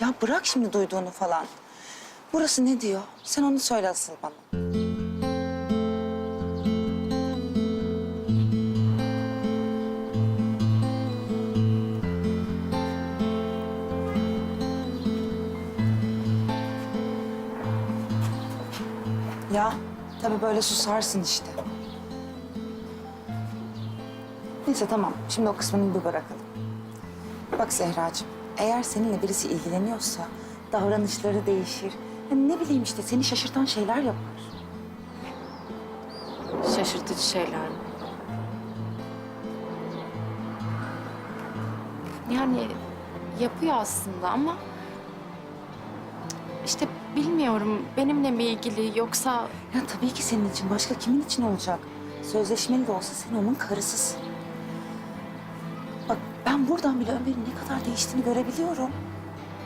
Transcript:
Ya bırak şimdi duyduğunu falan. Burası ne diyor? Sen onu söyle asıl bana. Ya tabii böyle susarsın işte. Neyse tamam. Şimdi o kısmını bir bırakalım. Bak Zehracığım, eğer seninle birisi ilgileniyorsa davranışları değişir. Yani ne bileyim işte seni şaşırtan şeyler yapar. Şaşırtıcı şeyler mi? Yani yapıyor aslında ama... işte bilmiyorum benimle mi ilgili yoksa Ya tabii ki senin için. Başka kimin için olacak? Sözleşmeli de olsa sen onun karısısın. Bak ben buradan bile Ömer'in ne kadar değiştiğini görebiliyorum.